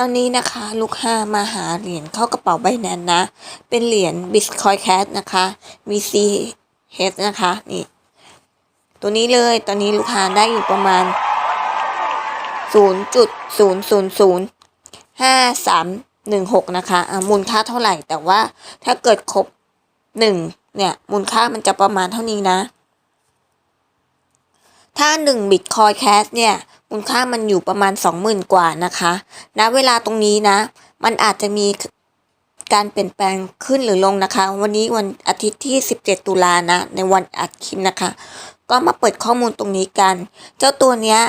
ตอนนี้นะคะ ลูกค้ามาหาเหรียญเข้ากระเป๋าใบแนนนะ เป็นเหรียญ Bitcoin Cash นะคะ VCH นะคะนี่ ตัวนี้เลยตอนนี้ลูกค้าได้อยู่ประมาณ 0.0005316 นะคะอะมูลค่าเท่าไหร่แต่ว่าถ้าเกิดครบ 1 เนี่ย มูลค่ามันจะประมาณเท่านี้นะ ถ้า1 Bitcoin Cash เนี่ย มูลค่ามันอยู่ประมาณ 20,000 กว่านะคะณเวลาตรงนี้นะ มันอาจจะมีการเปลี่ยนแปลงขึ้นหรือลงนะคะ วันนี้วันอาทิตย์ที่ 17 ตุลานะ ในวันอัดคลิปนะคะ ก็มาเปิดข้อมูลตรงนี้กัน เจ้าตัวเนี้ย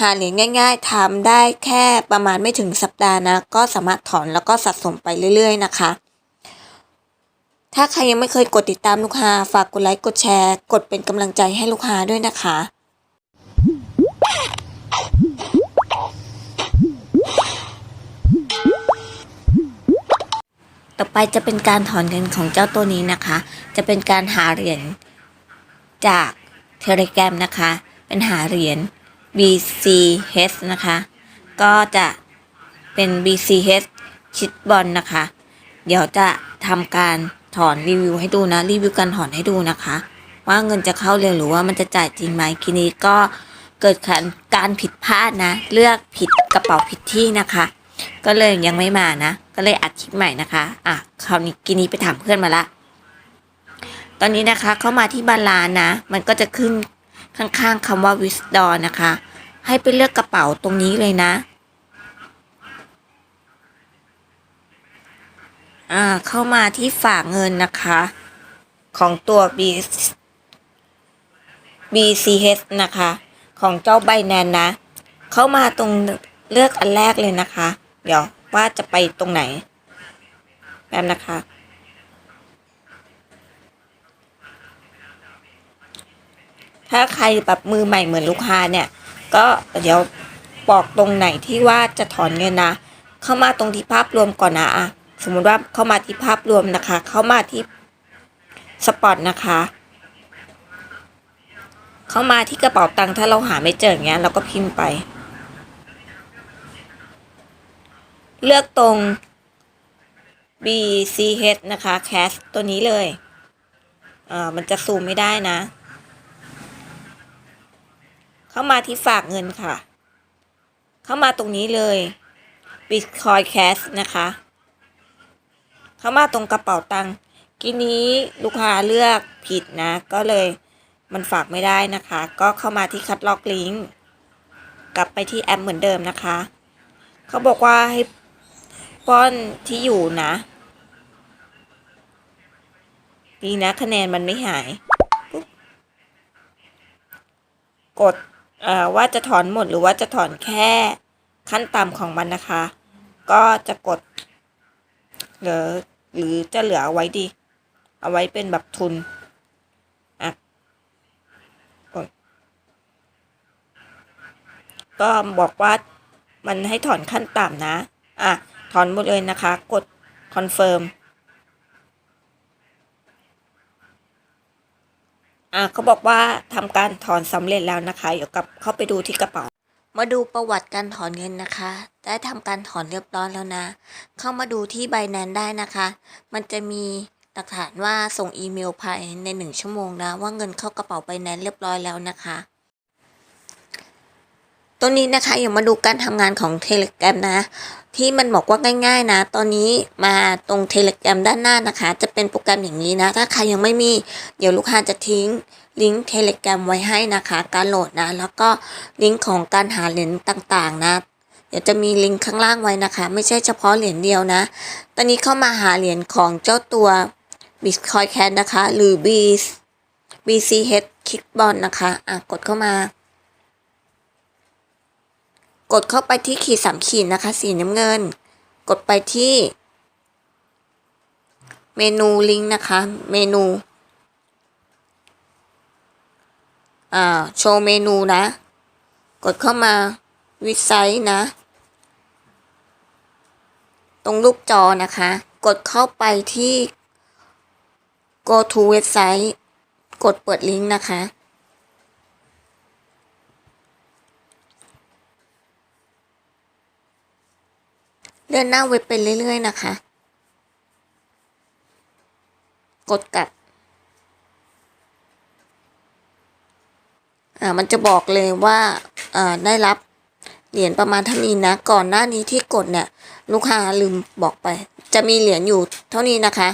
หาเหรียญง่าย ๆทำได้แค่ประมาณไม่ถึงสัปดาห์นะ ก็สามารถถอนแล้วก็สะสมไปเรื่อย ๆ นะคะ ถ้าใครยังไม่เคยกดติดตามลูกค้าฝากกดไลค์กดแชร์ กดเป็นกำลังใจให้ลูกค้าด้วยนะคะ ต่อไปจะเป็นการถอนเงินของเจ้าตัวนี้นะคะ จะเป็นการหาเหรียญจากเทเลแกรมนะคะ เป็นหาเหรียญ BCH นะคะ ก็จะเป็น BCH ชิดบอลนะคะ เดี๋ยวจะทำการถอนรีวิวให้ดูนะ รีวิวการถอนให้ดูนะคะ ว่าเงินจะเข้าเร็วหรือว่ามันจะจ่ายจริงไหมทีนี้ก็เกิดการผิดพลาดนะ เลือกผิดกระเป๋าผิดที่นะคะ ก็เลยยังไม่มานะ ก็เลยอัดคลิปใหม่นะคะ อะคราวนี้กินนี้ไปถามเพื่อนมาละ ตอนนี้นะคะเข้ามาที่บาลานนะ มันก็จะขึ้นข้างๆคำว่า w i s d o นะคะ ให้ไปเลือกกระเป๋าตรงนี้เลยนะ อ่าเข้ามาที่ฝากเงินนะคะ ของตัว B BCH นะคะ ของเจ้าใบแนนนะ เข้ามาตรงเลือกอันแรกเลยนะคะ เดี๋ยวว่าจะไปตรงไหนแบบนะคะ ถ้าใครแบบมือใหม่เหมือนลูกค้าเนี่ย ก็เดี๋ยวบอกตรงไหนที่ว่าจะถอนเงินนะ เข้ามาตรงที่ภาพรวมก่อนนะอะสมมุติว่าเข้ามาที่ภาพรวมนะคะ เข้ามาที่สปอตนะคะ เข้ามาที่กระเป๋าตังค์ถ้าเราหาไม่เจออย่างเงี้ยเราก็พิมพ์ไป เลือกตรง BCH นะคะ Cash ตัวนี้เลย เอ่ามันจะซูมไม่ได้นะ เข้ามาที่ฝากเงินค่ะ เข้ามาตรงนี้เลย Bitcoin Cash นะคะ เข้ามาตรงกระเป๋าตังค์กีนี้ลูกค้าเลือกผิดนะ ก็เลยมันฝากไม่ได้นะคะ ก็เข้ามาที่คัดลอกลิงก์กลับไปที่แอปเหมือนเดิมนะคะ เขาบอกว่าให้ ป้อนที่อยู่นะ ดีนะคะแนนมันไม่หาย กดว่าจะถอนหมดหรือว่าจะถอนแค่ขั้นต่ำของมันนะคะ ก็จะกดเหลือหรือจะเหลือเอาไว้ดี เอาไว้เป็นแบบทุนอะกดก็บอกว่ามันให้ถอนขั้นต่ำนะ อะ ถอนหมดเลยนะคะ กดคอนเฟิร์มอะเขาบอกว่าทำการถอนสำเร็จแล้วนะคะ เดี๋ยวกลับเข้าไปดูที่กระเป๋า มาดูประวัติการถอนเงินนะคะ ได้ทำการถอนเรียบร้อยแล้วนะ เข้ามาดูที่ใบแนนได้นะคะ มันจะมีหลักฐานว่าส่งอีเมลภายในหนึ่งชั่วโมงนะ ว่าเงินเข้ากระเป๋าใบแนนเรียบร้อยแล้วนะคะ ตัวนี้นะคะอย่ามาดูการทำงานของเทเลแกรมนะ ที่มันบอกว่าง่ายๆนะ ตอนนี้มาตรงเทเลแกรมด้านหน้านะคะ จะเป็นโปรแกรมอย่างนี้นะ ถ้าใครยังไม่มี เดี๋ยวลูกค้าจะทิ้งลิงก์เทเลแกรมไว้ให้นะคะ การโหลดนะ แล้วก็ลิงก์ของการหาเหรียญต่างๆ นะเดี๋ยวจะมีลิงก์ข้างล่างไว้นะคะ ไม่ใช่เฉพาะเหรียญเดียวนะ ตอนนี้เข้ามาหาเหรียญของเจ้าตัว Bitcoin Cash นะคะ หรือ B BCH Kickball นะคะ อะ กดเข้ามา กดเข้าไปที่ขีดสามขีดนะคะ สีน้ำเงิน กดไปที่ เมนูลิงก์นะคะ เมนูอ่าโชว์เมนูนะ กดเข้ามาวิไซต์นะ ตรงรูปจอนะคะ กดเข้าไปที่ go to website กดเปิดลิงก์นะคะ เลื่อนหน้าเว็บไปเรื่อย ๆ นะคะ กดกลับ อ่า มันจะบอกเลยว่า อ่า ได้รับเหรียญประมาณเท่านี้นะ ก่อนหน้านี้ที่กดเนี่ย ลูกค้าลืมบอกไป จะมีเหรียญอยู่เท่านี้นะคะ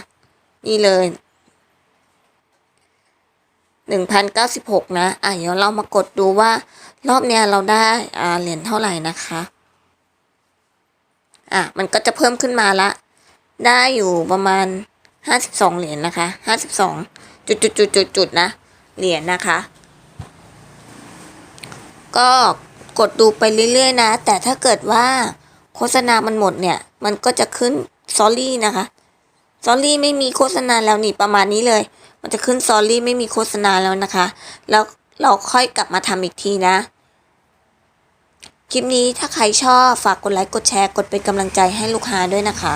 นี่เลยหนึ่งพันเก้าสิบหกนะ อะเดี๋ยวเรามากดดูว่า รอบเนี้ยเราได้ อ่า เหรียญเท่าไหร่นะคะ อะมันก็จะเพิ่มขึ้นมาละ ได้อยู่ประมาณห้าสิบสองเหรียญนะคะห้าสิบสองจุดจุดจุดจุดจุดนะ เหรียญนะคะ ก็กดดูไปเรื่อยๆนะ แต่ถ้าเกิดว่าโฆษณามันหมดเนี่ย มันก็จะขึ้นซอรี่นะคะซอรี่ไม่มีโฆษณาแล้วนี่ประมาณนี้เลย มันจะขึ้นซอรี่ไม่มีโฆษณาแล้วนะคะ แล้วเราค่อยกลับมาทำอีกทีนะ ลิปนี้ถ้าใครชอบฝากกดไลค์กดแชร์กดเป็นกำลังใจให้ลูกค้าด้วยนะคะ